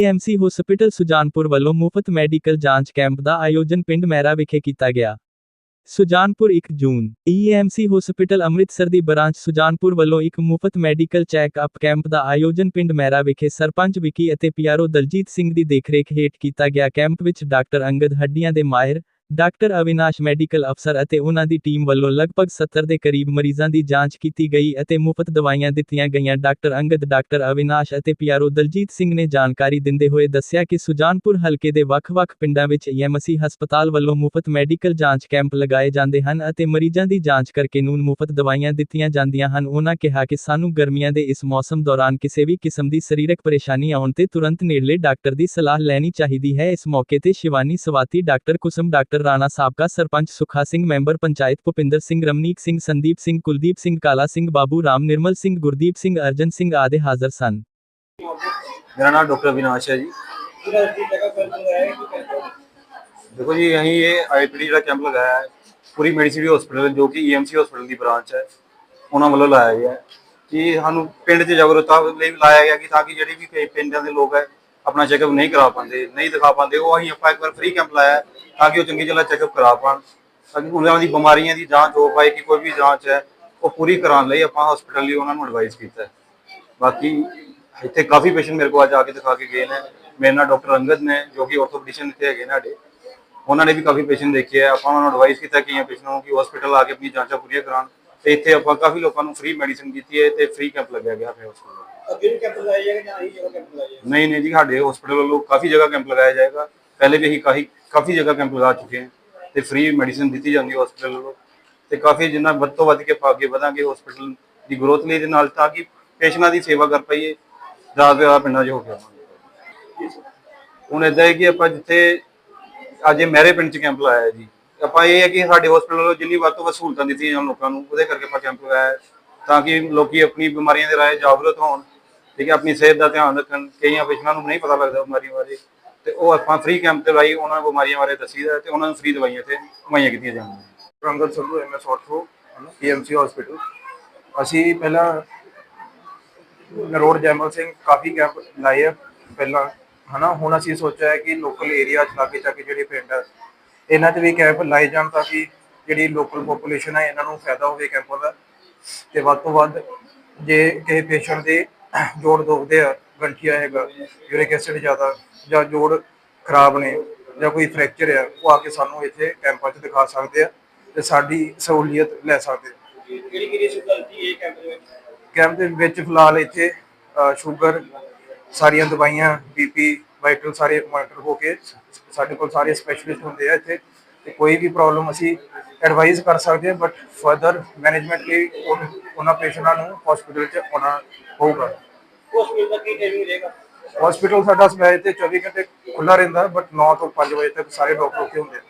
EMC hospital Sujanpur ਵੱਲੋਂ ਮੁਫਤ medical ਜਾਂਚ ਕੈਂਪ ਦਾ ਆਯੋਜਨ ਪਿੰਡ ਮੈਰਾ ਵਿਖੇ ਕੀਤਾ ਗਿਆ। Sujanpur 1 June EMC hospital Amritsar ਦੀ ਬ੍ਰਾਂਚ ਸੁਜਾਨਪੁਰ ਵੱਲੋਂ ਇੱਕ ਮੁਫਤ ਮੈਡੀਕਲ ਚੈੱਕਅਪ ਕੈਂਪ ਦਾ ਆਯੋਜਨ ਪਿੰਡ ਮਹਿਰਾ ਵਿਖੇ ਸਰਪੰਚ ਵਿਕੀ ਅਤੇ ਪੀਆਰਓ ਦਲਜੀਤ ਸਿੰਘ ਦੀ ਦੇਖਰੇਖ ਹੇਠ ਕੀਤਾ ਗਿਆ ਕੈਂਪ ਵਿੱਚ ਡਾਕਟਰ ਅੰਗਦ ਹੱਡੀਆਂ ਦੇ ਮਾਹਿਰ ਡਾਕਟਰ ਅਵਿਨਾਸ਼ ਮੈਡੀਕਲ ਅਫਸਰ ਅਤੇ ਉਹਨਾਂ ਦੀ ਟੀਮ ਵੱਲੋਂ ਲਗਭਗ 70 ਦੇ ਕਰੀਬ ਮਰੀਜ਼ਾਂ ਦੀ ਜਾਂਚ ਕੀਤੀ ਗਈ ਅਤੇ ਮੁਫਤ ਦਵਾਈਆਂ ਦਿੱਤੀਆਂ ਗਈਆਂ। ਡਾਕਟਰ ਅੰਗਦ, ਡਾਕਟਰ ਅਵਿਨਾਸ਼ ਅਤੇ ਪੀਆਰਓ ਦਲਜੀਤ ਸਿੰਘ ਨੇ ਜਾਣਕਾਰੀ ਦਿੰਦੇ ਹੋਏ ਦੱਸਿਆ ਕਿ ਸੁਜਾਨਪੁਰ ਹਲਕੇ ਦੇ ਵੱਖ-ਵੱਖ ਪਿੰਡਾਂ ਵਿੱਚ ਈਐਮਸੀ ਹਸਪਤਾਲ ਵੱਲੋਂ ਮੁਫਤ ਮੈਡੀਕਲ ਜਾਂਚ ਕੈਂਪ ਲਗਾਏ ਜਾਂਦੇ ਹਨ ਅਤੇ ਮਰੀਜ਼ਾਂ ਦੀ ਜਾਂਚ ਕਰਕੇ ਨੂੰ ਮੁਫਤ ਦਵਾਈਆਂ ਦਿੱਤੀਆਂ ਜਾਂਦੀਆਂ ਹਨ। ਉਹਨਾਂ ਕਿਹਾ ਕਿ ਸਾਨੂੰ ਗਰਮੀਆਂ ਦੇ ਇਸ ਮੌਸਮ ਦੌਰਾਨ ਕਿਸੇ ਵੀ ਕਿਸਮ ਦੀ ਸਰੀਰਕ ਪਰੇਸ਼ਾਨੀ ਆਉਣ ਤੇ ਤੁਰੰਤ ਨੇੜਲੇ ਡਾਕਟਰ ਦੀ ਸਲਾਹ ਲੈਣੀ ਚਾਹੀਦੀ ਹੈ। ਇਸ ਮੌਕੇ ਤੇ ਸ਼ਿਵਾਨੀ ਸਵਾਤੀ, ਡਾਕਟਰ ਕੁਸਮ, ਡਾਕਟਰ ਰਾਣਾ ਸਾਬਕਾ ਸਰਪੰਚ ਸੁਖਾ ਸਿੰਘ ਮੈਂਬਰ ਪੰਚਾਇਤ ਭੁਪਿੰਦਰ ਸਿੰਘ ਰਮਨੀਕ ਸਿੰਘ ਸੰਦੀਪ ਸਿੰਘ ਕੁਲਦੀਪ ਸਿੰਘ ਕਾਲਾ ਸਿੰਘ ਬਾਬੂ ਰਾਮ ਨਿਰਮਲ ਸਿੰਘ ਗੁਰਦੀਪ ਸਿੰਘ ਅਰਜਨ ਸਿੰਘ ਆਦਿ ਹਾਜ਼ਰ ਸਨ ਮੇਰਾ ਨਾਮ ਡਾਕਟਰ ਅਵਿਨਾਸ਼ ਹੈ ਜੀ ਦੇਖੋ ਜੀ ਅਸੀਂ ਇਹ ਆਈਪੀਡੀ ਜਿਹੜਾ ਕੈਂਪ ਲਗਾਇਆ ਹੈ ਪੂਰੀ ਮੈਡੀਸਿਟੀ ਹਸਪੀਟਲ ਜੋ ਕਿ ਈਐਮਸੀ ਹਸਪੀਟਲ ਦੀ ਬ੍ਰਾਂਚ ਹੈ ਉਹਨਾਂ ਵੱਲੋਂ ਲਾਇਆ ਗਿਆ ਹੈ ਕਿ ਸਾਨੂੰ ਪਿੰਡ 'ਚ ਜਾਗਰੂਕਤਾ ਲਈ ਲਾਇਆ ਗਿਆ ਕਿ ਤਾਂ ਕਿ ਜਿਹੜੇ ਵੀ ਕਈ ਪਿੰਡਾਂ ਦੇ ਲੋਕ ਹੈ ਆਪਣਾ ਚੈੱਕਅਪ ਨਹੀਂ ਕਰਾ ਪਾਉਂਦੇ, ਨਹੀਂ ਦਿਖਾ ਪਾਉਂਦੇ, ਉਹ ਅਸੀਂ ਆਪਾਂ ਇੱਕ ਵਾਰ ਫ੍ਰੀ ਕੈਂਪ ਲਾਇਆ ਤਾਂ ਕਿ ਉਹ ਚੰਗੀ ਤਰ੍ਹਾਂ ਚੈੱਕਅਪ ਕਰਾ ਪਾਉਣ। ਤਾਂ ਕਿ ਉਹਨਾਂ ਦੀ ਬਿਮਾਰੀਆਂ ਦੀ ਜਾਂਚ ਹੋ ਪਾਏ, ਕਿ ਕੋਈ ਵੀ ਜਾਂਚ ਹੈ, ਉਹ ਪੂਰੀ ਕਰਾਉਣ ਲਈ ਆਪਾਂ ਹਸਪੀਟਲ ਲਈ ਉਹਨਾਂ ਨੂੰ ਐਡਵਾਈਸ ਕੀਤਾ। ਬਾਕੀ ਇੱਥੇ ਕਾਫੀ ਪੇਸ਼ੈਂਟ ਮੇਰੇ ਕੋਲ ਅੱਜ ਆ ਕੇ ਦਿਖਾ ਕੇ ਗਏ ਨੇ। ਮੇਰੇ ਨਾਲ ਡਾਕਟਰ ਅੰਗਦ ਨੇ, ਜੋ ਕਿ ਆਰਥੋਪੈਡਿਸ਼ਨ ਇੱਥੇ ਹੈਗੇ ਨੇ ਸਾਡੇ। ਉਹਨਾਂ ਨੇ ਵੀ ਕਾਫੀ ਪੇਸ਼ੈਂਟ ਦੇਖੇ ਆ। ਆਪਾਂ ਉਹਨਾਂ ਨੂੰ ਐਡਵਾਈਸ ਕੀਤਾ ਕਿ ਇਹ ਪੇਸ਼ੈਂਟ ਨੂੰ ਕਿ ਹਸਪੀਟਲ ਆ ਕੇ ਆਪਣੀ ਜਾਂਚਾਂ ਪੂਰੀਆਂ ਕਰਾਉਣ। ਤੇ ਇੱਥੇ ਆਪਾਂ ਕਾਫੀ ਲੋਕਾਂ ਨੂੰ ਫ੍ਰੀ ਮੈਡੀਸਿਨ ਦਿੱਤੀ ਹੈ ਤੇ ਫ੍ਰੀ ਕੈਂਪ ਲੱਗਿਆ ਗਿਆ ਫਿਰ ਹਸਪੀਟਲ ਅੱਗੇ ਵੀ ਕੈਂਪ ਲਗਾਇਆ ਜਾਏਗਾ ਜਾਂ ਇਹੀ ਜਗ੍ਹਾ ਕੈਂਪ ਲਗਾਇਆ ਜਾਏਗਾ ਨਹੀਂ ਨਹੀਂ ਜੀ ਸਾਡੇ ਹਸਪੀਟਲ ਵੱਲੋਂ ਕਾਫੀ ਜਗ੍ਹਾ ਕੈਂਪ ਲਗਾਇਆ ਜਾਏਗਾ। ਪਹਿਲੇ ਵੀ ਅਸੀਂ ਕਾਫੀ ਕਾਫੀ ਜਗ੍ਹਾ ਕੈਂਪ ਲਗਾ ਚੁੱਕੇ ਹਾਂ ਤੇ ਫ੍ਰੀ ਮੈਡੀਸਿਨ ਦਿੱਤੀ ਜਾਂਦੀ ਹੈ ਹਸਪੀਟਲ ਵੱਲੋਂ। ਤੇ ਕਾਫੀ ਜਿੰਨਾ ਵੱਧ ਤੋਂ ਵੱਧ ਕੇ ਅੱਗੇ ਵਧਾਂਗੇ ਹਸਪੀਟਲ ਦੀ ਗਰੋਥ ਲਈ ਦੇ ਨਾਲ ਤਾਂ ਕਿ ਪੇਸ਼ੈਂਟਾਂ ਦੀ ਸੇਵਾ ਕਰ ਪਾਈਏ ਤੋਂ ਜ਼ਿਆਦਾ ਪਿੰਡਾਂ 'ਚ ਹੋ ਗਿਆ ਹੁਣ ਇਦਾਂ ਹੈ ਕਿ ਆਪਾਂ ਜਿੱਥੇ ਅੱਜ ਇਹ ਮਹਿਰੇ ਪਿੰਡ 'ਚ ਕੈਂਪ ਲਾਇਆ ਹੈ ਜੀ ਆਪਾਂ ਇਹ ਹੈ ਕਿ ਸਾਡੇ ਹਸਪੀਟਲ ਵੱਲੋਂ ਜਿੰਨੀ ਵੱਧ ਤੋਂ ਵੱਧ ਸਹੂਲਤਾਂ ਦਿੱਤੀਆਂ ਜਾਣ ਲੋਕਾਂ ਨੂੰ, ਉਹਦੇ ਕਰਕੇ ਆਪਾਂ ਕੈਂਪ ਲਗਾਇਆ ਤਾਂ ਕਿ ਲੋਕੀ ਆਪਣੀ ਬਿਮਾਰੀਆਂ ਦੇ ਰਾਏ ਜਾਗਰੂਕ ਹੋਣ, ਠੀਕ ਹੈ, ਆਪਣੀ ਸਿਹਤ ਦਾ ਧਿਆਨ ਰੱਖਣ। ਕਈਆਂ ਪੇਸ਼ੈਂਟਾਂ ਨੂੰ ਨਹੀਂ ਪਤਾ ਲੱਗਦਾ ਬਿਮਾਰੀਆਂ ਬਾਰੇ। ਤੇ ਉਹ ਆਪਾਂ ਫ੍ਰੀ ਕੈਂਪ ਤੇ ਲਾਈ, ਉਹਨਾਂ ਨੂੰ ਬਿਮਾਰੀਆਂ ਬਾਰੇ ਦੱਸੀਦਾ ਤੇ ਉਹਨਾਂ ਨੂੰ ਫ੍ਰੀ ਦਵਾਈਆਂ ਤੇ ਮੁਹੱਈਆ ਕੀਤੀਆਂ ਜਾਂਦੀਆਂ Rangat Sandhu MS ortho PMC hospital ਅਸੀਂ ਪਹਿਲਾਂ ਨਰੋੜ ਜੈਮਲ ਸਿੰਘ ਕਾਫੀ ਕੈਂਪ ਲਾਏ ਆ ਪਹਿਲਾਂ, ਹਨਾ? ਹੁਣ ਅਸੀਂ ਸੋਚਿਆ ਹੈ ਕਿ ਲੋਕਲ ਏਰੀਆ ਚ ਲਾਗੇ ਚਾਗੇ ਜਿਹੜੇ ਪਿੰਡ ਆ ਇਹਨਾਂ 'ਚ ਵੀ ਕੈਂਪ ਲਾਏ ਜਾਣ ਤਾਂ ਕਿ ਜਿਹੜੀ ਲੋਕਲ ਪੋਪੂਲੇਸ਼ਨ ਹੈ ਇਹਨਾਂ ਨੂੰ ਫਾਇਦਾ ਹੋਵੇ ਕੈਂਪਾਂ ਦਾ। ਤੇ ਵੱਧ ਤੋਂ ਵੱਧ ਜੇ ਕਿਸੇ ਪੇਸ਼ੈਂਟ ਦੇ ਜੋੜ ਦੁਖਦੇ ਆ ਗੰਠੀਆ ਹੈਗਾ ਯੂਰਿਕ ਐਸਿਡ ਜ਼ਿਆਦਾ ਜਾਂ ਜੋੜ ਖਰਾਬ ਨੇ ਜਾਂ ਕੋਈ ਫ੍ਰੈਕਚਰ ਆ ਉਹ ਆ ਕੇ ਸਾਨੂੰ ਇੱਥੇ ਕੈਂਪਾਂ 'ਚ ਦਿਖਾ ਸਕਦੇ ਆ ਤੇ ਸਾਡੀ ਸਹੂਲੀਅਤ ਲੈ ਸਕਦੇ ਆ। ਕਿਹੜੀ ਕਿਹੜੀ ਦਿੱਤੀ ਇਹ ਕੈਂਪ ਦੇ ਵਿੱਚ? ਕੈਂਪ ਦੇ ਵਿੱਚ ਫਿਲਹਾਲ ਇੱਥੇ ਸ਼ੂਗਰ ਸਾਰੀਆਂ ਦਵਾਈਆਂ ਬੀਪੀ ਵਾਈਟਲ ਸਾਰੇ ਮੋਨੀਟਰ ਹੋ ਕੇ ਸਾਡੇ ਕੋਲ ਸਾਰੇ ਸਪੈਸ਼ਲਿਸਟ ਹੁੰਦੇ ਆ ਇੱਥੇ। ਤੇ ਕੋਈ ਵੀ ਪ੍ਰੋਬਲਮ ਅਸੀਂ ਐਡਵਾਈਸ ਕਰ ਸਕਦੇ ਹਾਂ ਬਟ ਫਰਦਰ ਮੈਨੇਜਮੈਂਟ ਲਈ ਉਹਨਾਂ ਪੇਸ਼ੈਂਟਾਂ ਨੂੰ ਹਸਪੀਟਲ 'ਚ ਆਉਣਾ ਹੋਊਗਾ। ਹਸਪੀਟਲ ਦਾ ਕੀ ਟਾਈਮਿੰਗ ਰਹੇਗਾ ਹਸਪੀਟਲ ਸਾਡਾ ਸਵੇਰ ਤੇ 24 ਘੰਟੇ ਖੁੱਲਾ ਰਹਿੰਦਾ ਬਟ 9 ਤੋਂ 5 ਵਜੇ ਤੱਕ ਸਾਰੇ ਡਾਕਟਰ ਉੱਥੇ ਹੁੰਦੇ ਆ।